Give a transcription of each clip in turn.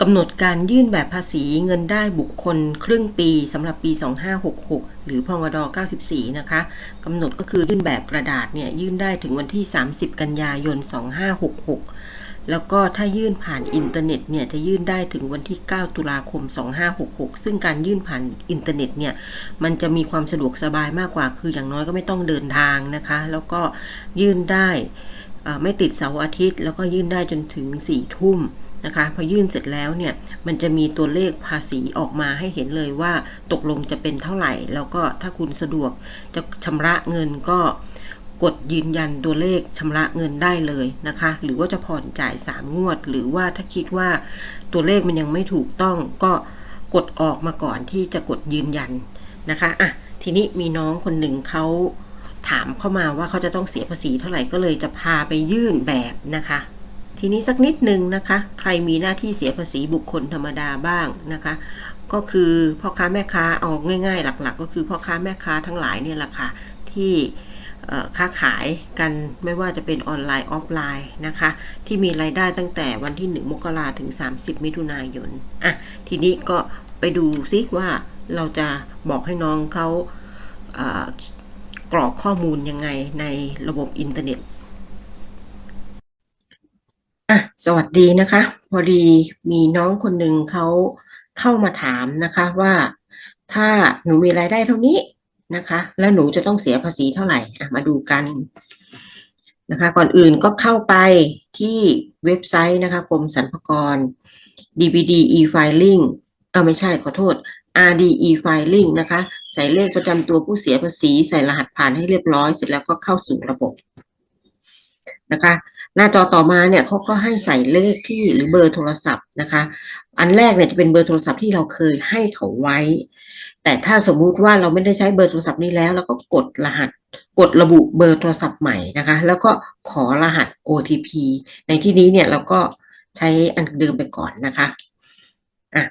กำหนดการยื่นแบบภาษีเงินได้บุคคลครึ่งปีสำหรับปี 2566 หรือพงด94 นะคะกำหนดก็คือยื่นแบบกระดาษเนี่ยยื่นได้ถึงวันที่ 30 กันยายน 2566 แล้วก็ถ้ายื่นผ่านอินเทอร์เน็ตเนี่ยจะยื่นได้ถึงวันที่ 9 ตุลาคม 2566 ซึ่งการยื่นผ่านอินเทอร์เน็ตเนี่ยมันจะมีความสะดวกสบายมากกว่า คืออย่างน้อยก็ไม่ต้องเดินทางนะคะ แล้วก็ยื่นได้ไม่ติดเสาร์อาทิตย์ แล้วก็ยื่นได้จนถึง4ทุ่ม นะคะ พอยื่นเสร็จแล้วเนี่ยมันจะมีตัวเลขภาษีออกมาให้เห็นเลยว่าตกลงจะเป็นเท่าไหร่ แล้วก็ถ้าคุณสะดวกจะชำระเงินก็กดยืนยันตัวเลขชำระเงินได้เลยนะคะ หรือว่าจะผ่อนจ่าย 3 งวด หรือว่าถ้าคิดว่าตัวเลขมันยังไม่ถูกต้องก็กดออกมาก่อนที่จะกดยืนยันนะคะอะทีนี้มีน้องคนหนึ่งเขาถามเข้ามาว่าเขาจะต้องเสียภาษีเท่าไหร่ก็เลยจะพาไปยื่นแบบนะคะ ทีนี้สักนิดหนึ่งนะคะ ใครมีหน้าที่เสียภาษีบุคคลธรรมดาบ้างนะคะ ก็คือพ่อค้าแม่ค้าเอาง่าย ๆ หลักๆ ก็คือพ่อค้าแม่ค้าทั้งหลายเนี่ยแหละค่ะที่ค้าขายกันไม่ว่าจะเป็นออนไลน์ออฟไลน์นะคะ ที่มีรายได้ตั้งแต่วันที่ 1 มกราถึง 30 มิถุนายนอะทีนี้ก็ไปดูซิว่าเราจะบอกให้น้องเขาเอ่อกรอกข้อมูลยังไงในระบบอินเทอร์เน็ต อะ สวัสดีนะคะ พอดีมีน้องคนหนึ่งเขาเข้ามาถามนะคะว่า ถ้าหนูมีรายได้เท่านี้นะคะ แล้วหนูจะต้องเสียภาษีเท่าไหร่อะมาดูกันนะคะ ก่อนอื่นก็เข้าไปที่เว็บไซต์นะคะกรมสรรพากร DBD e-filing เออไม่ใช่ขอโทษ RD e-filing นะคะ ใส่เลขประจำตัวผู้เสียภาษี ใส่รหัสผ่านให้เรียบร้อยเสร็จแล้วก็เข้าสู่ระบบนะคะ หน้าจอต่อมาเนี่ยเขาก็ให้ใส่เลขที่หรือเบอร์โทรศัพท์นะคะ อันแรกเนี่ยจะเป็นเบอร์โทรศัพท์ที่เราเคยให้เขาไว้ แต่ถ้าสมมุติว่าเราไม่ได้ใช้เบอร์โทรศัพท์นี้แล้ว แล้วก็กดรหัส กดระบุเบอร์โทรศัพท์ใหม่นะคะ แล้วก็ขอรหัส OTP ในที่นี้เนี่ยเราก็ใช้อันเดิมไปก่อนนะคะอะ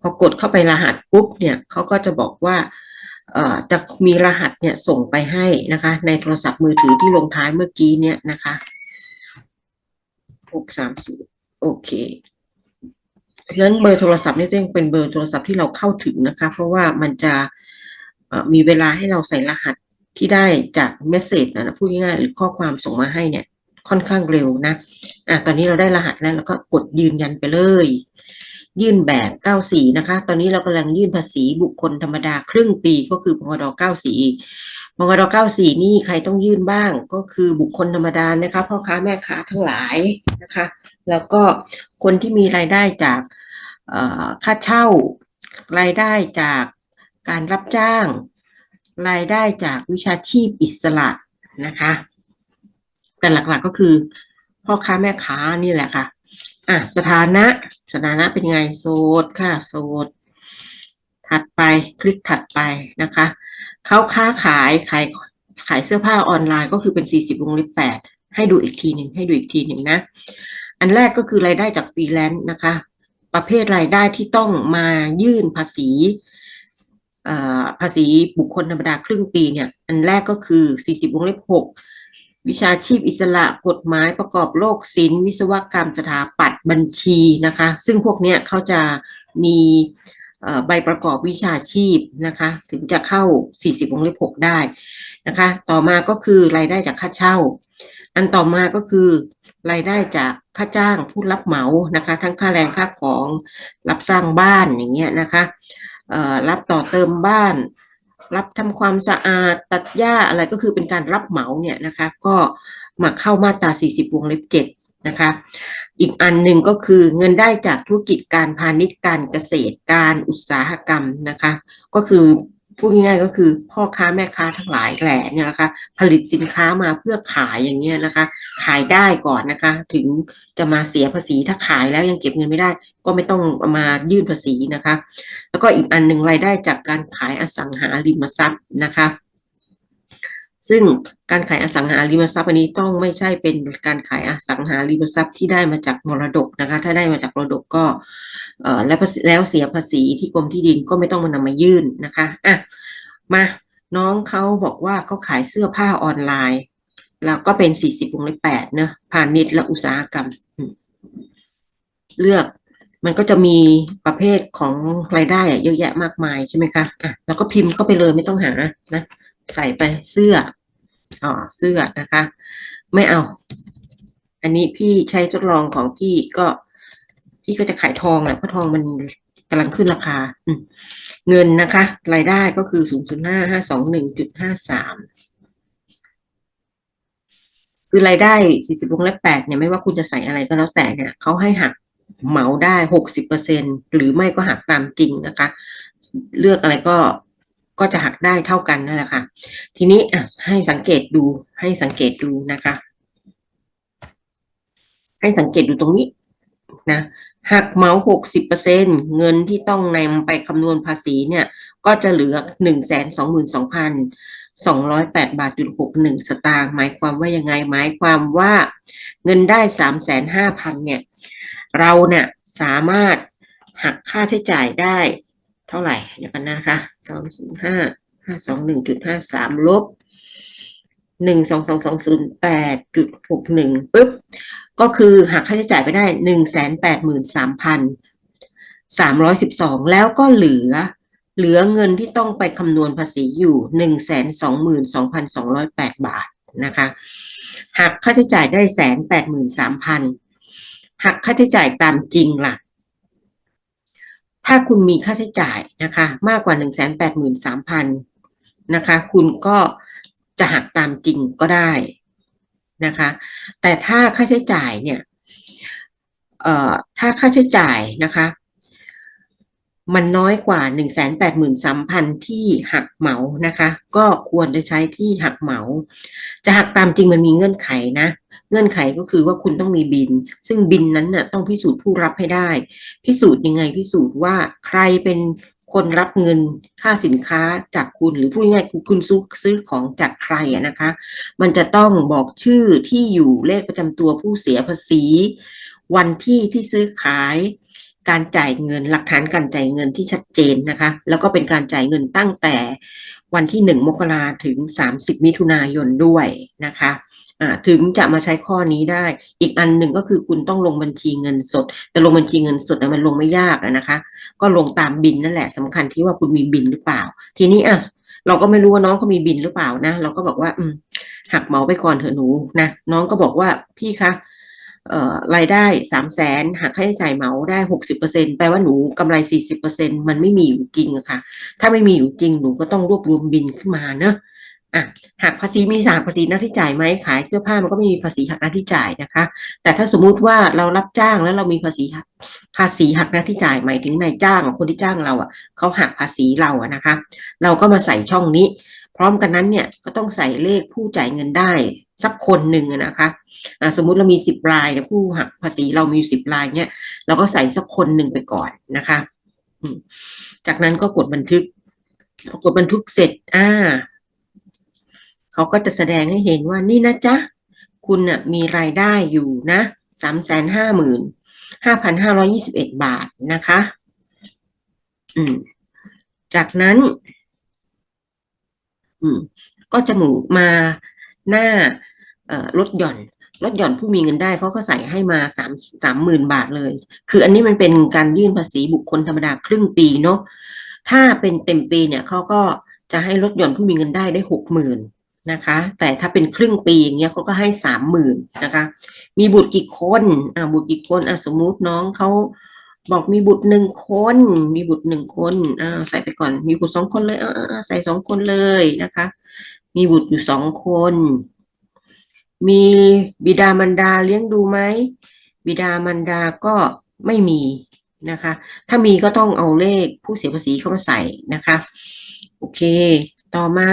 พอกดเข้าไปรหัสปุ๊บเนี่ยเขาก็จะบอกว่าเอ่อจะมีรหัสเนี่ยส่งไปให้นะคะ ในโทรศัพท์มือถือที่ลงท้ายเมื่อกี้เนี่ยนะคะ หกสามสี่โอเคเพราะฉะนั้นเบอร์โทรศัพท์นี่ต้องเป็นเบอร์โทรศัพท์ที่เราเข้าถึงนะคะ เพราะว่ามันจะมีเวลาให้เราใส่รหัสที่ได้จากเมสเซจนะพูดง่ายๆหรือข้อความส่งมาให้เนี่ย ค่อนข้างเร็วนะอะตอนนี้เราได้รหัสแล้วเราก็กดยืนยันไปเลย ยื่นแบบ94นะคะ ตอนนี้เรากำลังยื่นภาษีบุคคลธรรมดาครึ่งปีก็คือพงด94 พงด94 นี่ใครต้องยื่นบ้างก็คือบุคคลธรรมดานะคะพ่อค้าแม่ค้าทั้งหลายนะคะ แล้วก็คนที่มีรายได้จากค่าเช่า รายได้จากการรับจ้าง รายได้จากวิชาชีพอิสระนะคะ แต่หลักๆก็คือพ่อค้าแม่ค้านี่แหละค่ะอะสถานะสถานะเป็นไงโสดค่ะโสดถัดไปคลิกถัดไปนะคะ เขาค้าขายขายขายเสื้อผ้าออนไลน์ก็คือเป็น 40วงเล็บ8ให้ดูอีกทีหนึ่งให้ดูอีกทีหนึ่งนะ อันแรกก็คือรายได้จากฟรีแลนซ์นะคะ ประเภทรายได้ที่ต้องมายื่นภาษีภาษีบุคคลธรรมดาครึ่งปีเนี่ย อันแรกก็คือ 40 วงเล็บ 6 วิชาชีพอิสระกฎหมายประกอบโลกศิลป์วิศวกรรมสถาปัตย์บัญชีนะคะ ซึ่งพวกเนี้ยเขาจะมี ใบประกอบวิชาชีพนะคะ ถึงจะเข้า 40วงเล็บ6ได้นะคะ ต่อมาก็คือรายได้จากค่าเช่า อันต่อมาก็คือรายได้จากค่าจ้างผู้รับเหมานะคะ ทั้งค่าแรงค่าของรับสร้างบ้านอย่างเงี้ยนะคะรับต่อเติมบ้าน รับทำความสะอาดตัดหญ้าอะไรก็คือเป็นการรับเหมาเนี่ยนะคะ ก็มาเข้ามาตรา 40 วงเล็บ7 นะคะ อีกอันหนึ่งก็คือเงินได้จากธุรกิจการพาณิชย์การเกษตรการอุตสาหกรรมนะคะ ก็คือพูดง่ายๆก็คือพ่อค้าแม่ค้าทั้งหลายแหล่เนี่ยนะคะ ผลิตสินค้ามาเพื่อขายอย่างเงี้ยนะคะ ขายได้ก่อนนะคะ ถึงจะมาเสียภาษีถ้าขายแล้วยังเก็บเงินไม่ได้ ก็ไม่ต้องมายื่นภาษีนะคะ แล้วก็อีกอันหนึ่งรายได้จากการขายอสังหาริมทรัพย์นะคะ ซึ่งการขายอสังหาริมทรัพย์อันนี้ต้องไม่ใช่เป็นการขายอสังหาริมทรัพย์ที่ได้มาจากมรดกนะคะ ถ้าได้มาจากมรดกก็เออแล้วแล้วเสียภาษีที่กรมที่ดินก็ไม่ต้องมานำมายื่นนะคะอะมาน้องเขาบอกว่าเขาขายเสื้อผ้าออนไลน์ แล้วก็เป็น40วงเล็บ8เนอะพาณิชย์และอุตสาหกรรมอืมเลือกมันก็จะมีประเภทของรายได้อะเยอะแยะมากมายใช่ไหมคะอะแล้วก็พิมพ์เข้าไปเลยไม่ต้องหานะ ใส่ไปเสื้ออ๋อเสื้อนะคะ ไม่เอา อันนี้พี่ใช้ทดลองของพี่ก็ พี่ก็จะขายทองอะเพราะทองมันกำลังขึ้นราคาเงินนะคะ รายได้ก็คือศูนย์จุดห้าห้าสองหนึ่งจุดห้าสามคือรายได้สี่สิบวงเล็บแปดเนี่ยไม่ว่าคุณจะใส่อะไรก็แล้วแต่เนี่ยเขาให้หักเหมาได้หกสิบเปอร์เซ็นหรือไม่ก็หักตามจริงนะคะ เลือกอะไรก็ ก็จะหักได้เท่ากันนั่นแหละค่ะ ทีนี้ให้สังเกตดูให้สังเกตดูนะคะ ให้สังเกตดูตรงนี้นะหักเมาส์หกสิบเปอร์เซ็นเงินที่ต้องนำไปคำนวณภาษีเนี่ย ก็จะเหลือหนึ่งแสนสองหมื่นสองพันสองร้อยแปดบาทจุดหกหนึ่งสตางค์หมายความว่ายังไงหมายความว่าเงินได้สามแสนห้าพันเนี่ย เราเนี่ยสามารถหักค่าใช้จ่ายได้ เท่าไหร่เดี๋ยวกันนะคะสองศูนย์ห้าห้าสองหนึ่งจุดห้าสามลบหนึ่งสองสองสองศูนย์แปดจุดหกหนึ่งปุ๊บ ก็คือหักค่าใช้จ่ายไปได้หนึ่งแสนแปดหมื่นสามพันสามร้อยสิบสองแล้วก็เหลือ เหลือเงินที่ต้องไปคำนวณภาษีอยู่หนึ่งแสนสองหมื่นสองพันสองร้อยแปดบาทนะคะหักค่าใช้จ่ายได้แสนแปดหมื่นสามพันหักค่าใช้จ่ายตามจริงล่ะ ถ้าคุณมีค่าใช้จ่ายนะคะมากกว่าหนึ่งแสนแปดหมื่นสามพันนะคะคุณก็จะหักตามจริงก็ได้นะคะ แต่ถ้าค่าใช้จ่ายเนี่ยเอ่อถ้าค่าใช้จ่ายนะคะ มันน้อยกว่าหนึ่งแสนแปดหมื่นสามพันที่หักเหมานะคะ ก็ควรจะใช้ที่หักเหมา จะหักตามจริงมันมีเงื่อนไขนะ เงื่อนไขก็คือว่าคุณต้องมีบิน ซึ่งบินนั้นน่ะต้องพิสูจน์ผู้รับให้ได้ พิสูจน์ยังไงพิสูจน์ว่าใครเป็นคนรับเงินค่าสินค้าจากคุณหรือพูดง่ายๆคือคุณซื้อซื้อของจากใครนะคะ มันจะต้องบอกชื่อที่อยู่เลขประจำตัวผู้เสียภาษี วันที่ที่ซื้อขาย การจ่ายเงินหลักฐานการจ่ายเงินที่ชัดเจนนะคะ แล้วก็เป็นการจ่ายเงินตั้งแต่วันที่หนึ่งมกราถึงสามสิบมิถุนายนด้วยนะคะถึงจะมาใช้ข้อนี้ได้ อีกอันหนึ่งก็คือคุณต้องลงบัญชีเงินสด แต่ลงบัญชีเงินสดน่ะมันลงไม่ยากนะคะ ก็ลงตามบินนั่นแหละสำคัญที่ว่าคุณมีบินหรือเปล่า ทีนี้อะเราก็ไม่รู้ว่าน้องเขามีบินหรือเปล่านะ เราก็บอกว่า อืมหักเหมาไปก่อนเถอะหนูนะน้องก็บอกว่าพี่คะ รายได้สามแสนหักค่าใช้จ่ายเหมาได้หกสิบเปอร์เซ็นแปลว่าหนูกำไรสี่สิบเปอร์เซ็นมันไม่มีอยู่จริงอะค่ะ ถ้าไม่มีอยู่จริงหนูก็ต้องรวบรวมบินขึ้นมาเนอะอะหักภาษีมีหักภาษีหน้าที่จ่ายไหมขายเสื้อผ้ามันก็ไม่มีภาษีหักหน้าที่จ่ายนะคะ แต่ถ้าสมมุติว่าเรารับจ้างแล้วเรามีภาษีภาษีหักหน้าที่จ่ายหมายถึงนายจ้างคนที่จ้างเราอะเขาหักภาษีเราอะนะคะ เราก็มาใส่ช่องนี้ ร้อมกันนั้นเนี่ยก็ต้องใส่เลขผู้จ่ายเงินได้สักคนหนึ่งนะคะอ่าสมมุติเรามีสิบรายเนี่ยผู้หักภาษีเรามีสิบรายเนี่ยเราก็ใส่สักคนหนึ่งไปก่อนนะคะ จากนั้นก็กดบันทึกพอกดบันทึกเสร็จอ่าเขาก็จะแสดงให้เห็นว่านี่นะจ๊ะ คุณน่ะมีรายได้อยู่นะสามแสนห้าหมื่นห้าพันห้าร้อยี่สิบเอ็ดบาทนะคะ อืม จากนั้น อืม ก็จมูกมาหน้าเอ่อลดหย่อนลดหย่อนผู้มีเงินได้เขาก็ใส่ให้มาสามสามหมื่นบาทเลย คืออันนี้มันเป็นการยื่นภาษีบุคคลธรรมดาครึ่งปีเนาะถ้าเป็นเต็มปีเนี่ยเขาก็จะให้ลดหย่อนผู้มีเงินได้ได้หกหมื่นนะคะ แต่ถ้าเป็นครึ่งปีอย่างเงี้ยเขาก็ให้สามหมื่นนะคะ มีบุตรกี่คนอ่าบุตรกี่คนอะสมมุติน้องเขา บอกมีบุตรหนึ่งคน มีบุตรหนึ่งคนอ่าใส่ไปก่อน มีบุตรสองคนเลยอ่าใส่สองคนเลยนะคะ มีบุตรอยู่สองคน มีบิดามารดาเลี้ยงดูไหมบิดามารดาก็ไม่มีนะคะ ถ้ามีก็ต้องเอาเลขผู้เสียภาษีเข้ามาใส่นะคะ โอเค ต่อมา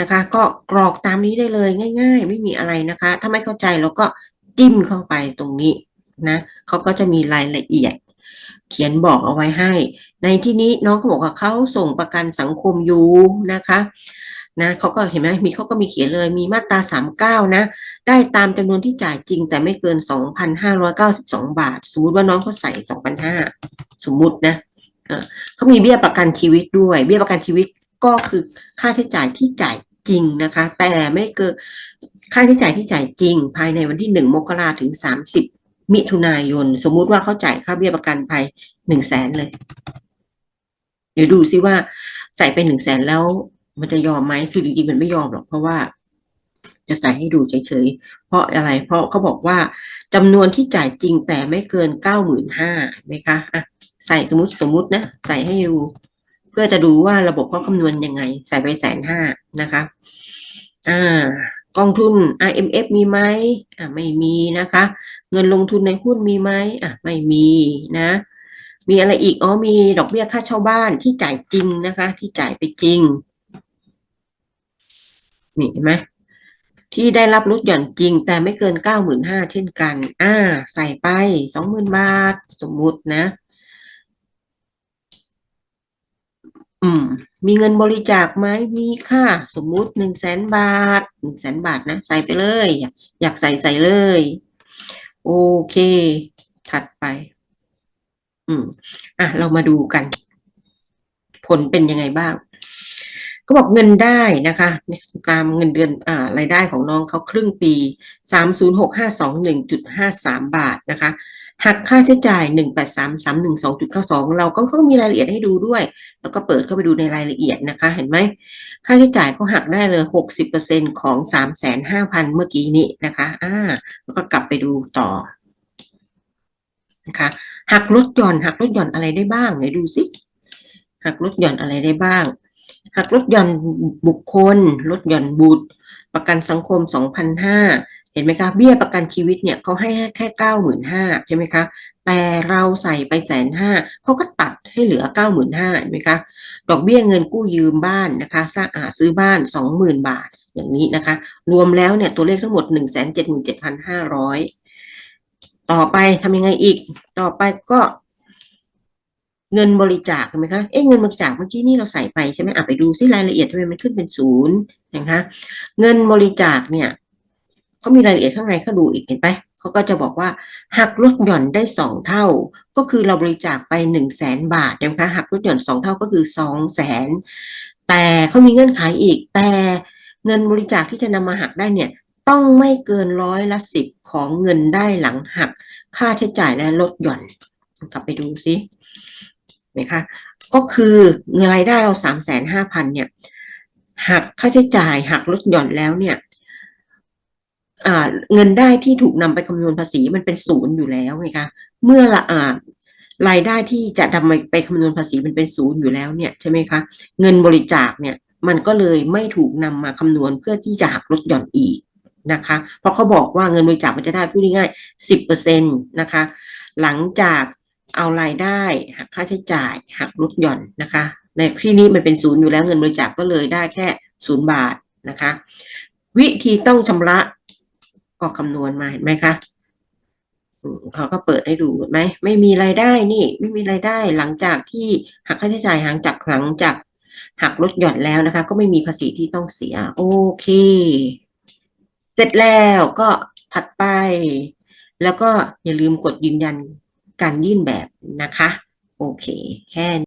นะคะ ก็กรอกตามนี้ได้เลยง่าย ๆ ไม่มีอะไรนะคะ ถ้าไม่เข้าใจเราก็จิ้มเข้าไปตรงนี้ นะเขาก็จะมีรายละเอียด เขียนบอกเอาไว้ให้ ในที่นี้น้องเขาบอกว่าเขาส่งประกันสังคมอยู่นะคะนะเขาก็เห็นไหมมีเขาก็มีเขียนเลยมีมาตราสามเก้านะ ได้ตามจำนวนที่จ่ายจริง แต่ไม่เกินสองพันห้าร้อยเก้าสิบสองบาท สมมติว่าน้องเขาใส่สองพันห้าสมมุตินะเขามีเบี้ยประกันชีวิตด้วย เบี้ยประกันชีวิตก็คือค่าใช้จ่ายที่จ่ายจริงนะคะ แต่ไม่เกินค่าใช้จ่ายที่จ่ายจริง ภายในวันที่หนึ่งมกราถึงสา มิถุนายน สมมุติว่าเขาจ่ายค่าเบี้ยประกันภัยหนึ่งแสนเลย เดี๋ยวดูซิว่าใส่ไปหนึ่งแสนแล้วมันจะยอมไหมคือจริงๆมันไม่ยอมหรอกเพราะว่า จะใส่ให้ดูเฉยๆ เพราะอะไร เพราะเขาบอกว่าจำนวนที่จ่ายจริงแต่ไม่เกินเก้าหมื่นห้าไหมคะอะใส่สมมติสมมตินะ ใส่ให้ดูเพื่อจะดูว่าระบบเขาคำนวณยังไง ใส่ไปแสนห้านะคะ อ่า กองทุน IMF มีไหมอะไม่มีนะคะ เงินลงทุนในหุ้นมีไหมอะไม่มีนะ มีอะไรอีกอ๋อมีดอกเบี้ยค่าเช่าบ้านที่จ่ายจริงนะคะ ที่จ่ายไปจริงนี่เห็นไหมที่ได้รับลดหย่อนจริง แต่ไม่เกินเก้าหมื่นห้าเช่นกัน อ่า ใส่ไปสองหมื่นบาท สมมุตินะ อืม มีเงินบริจาคไหมมีค่ะ สมมุติหนึ่งแสนบาทหนึ่งแสนบาทนะ ใส่ไปเลย อยากใส่ใส่เลย โอเค ถัดไป อืม อะ เรามาดูกัน ผลเป็นยังไงบ้างก็บอกเงินได้นะคะ ตามเงินเดือนอ่ารายได้ของน้องเขาครึ่งปีสามศูนย์หกห้าสองหนึ่งจุดห้าสามบาทนะคะ หักค่าใช้จ่ายหนึ่งแปดสามสามหนึ่งสองจุดเก้าสองเราก็เขามีรายละเอียดให้ดูด้วย แล้วก็เปิดเข้าไปดูในรายละเอียดนะคะ เห็นไหม ค่าใช้จ่ายเขาหักได้เลยหกสิบเปอร์เซ็นของสามแสนห้าพันเมื่อกี้นี้นะคะ อ่า แล้วก็กลับไปดูต่อนะคะ หักลดหย่อน หักลดหย่อนอะไรได้บ้างไหนดูสิหักลดหย่อนอะไรได้บ้าง หักลดหย่อนบุคคล ลดหย่อนบุตร ประกันสังคมสองพันห้า เห็นไหมคะเบี้ยประกันชีวิตเนี่ยเขาให้แค่เก้าหมื่นห้าใช่ไหมคะแต่เราใส่ไปแสนห้าเขาก็ตัดให้เหลือเก้าหมื่นห้าเห็นไหมคะดอกเบี้ยเงินกู้ยืมบ้านนะคะสร้างอาซื้อบ้านสองหมื่นบาทอย่างนี้นะคะ รวมแล้วเนี่ยตัวเลขทั้งหมดหนึ่งแสนเจ็ดหมื่นเจ็ดพันห้าร้อยต่อไปทำยังไงอีก ต่อไปก็เงินบริจาคใช่ไหมคะเอ๊ะเงินบริจาคเมื่อกี้นี่เราใส่ไปใช่ไหมอะไปดูซิรายละเอียดทำไมมันขึ้นเป็นศูนย์นะคะ เงินบริจาคเนี่ย เขามีรายละเอียดข้างในเขาดูอีกเห็นไหมเขาก็จะบอกว่าหักลดหย่อนได้สองเท่า ก็คือเราบริจาคไปหนึ่งแสนบาทนะคะหักลดหย่อนสองเท่าก็คือสองแสนแต่เขามีเงื่อนไขอีก แต่เงินบริจาคที่จะนำมาหักได้เนี่ยต้องไม่เกินร้อยละสิบของเงินได้หลังหัก ค่าใช้จ่ายและลดหย่อน กลับไปดูซินะคะก็คือเงินรายได้เราสามแสนห้าพันเนี่ยหักค่าใช้จ่ายหักลดหย่อนแล้วเนี่ย เงินได้ที่ถูกนำไปคำนวณภาษีมันเป็นศูนย์อยู่แล้วไงคะเมื่อละอ่ารายได้ที่จะนำไปคำนวณภาษีมันเป็นศูนย์อยู่แล้วเนี่ยใช่ไหมคะเงินบริจาคเนี่ยมันก็เลยไม่ถูกนำมาคำนวณเพื่อที่จะหักลดหย่อนอีกนะคะ เพราะเขาบอกว่าเงินบริจาคมันจะได้พูดง่ายๆสิบเปอร์เซ็นตนะคะ หลังจากเอารายได้หักค่าใช้จ่ายหักลดหย่อนนะคะ ในที่นี้มันเป็นศูนย์อยู่แล้วเงินบริจาคก็เลยได้แค่ศูนย์บาทนะคะ วิธีต้องชำระ ก็คำนวณมาเห็นไหมคะเขาก็เปิดให้ดูเห็นไหมไม่มีรายได้นี่ ไม่มีรายได้หลังจากที่หักค่าใช้จ่ายหลังจากหลังจากหักลดหย่อนแล้วนะคะ ก็ไม่มีภาษีที่ต้องเสีย โอเค เสร็จแล้วก็ถัดไป แล้วก็อย่าลืมกดยืนยันการยื่นแบบนะคะ โอเค แค่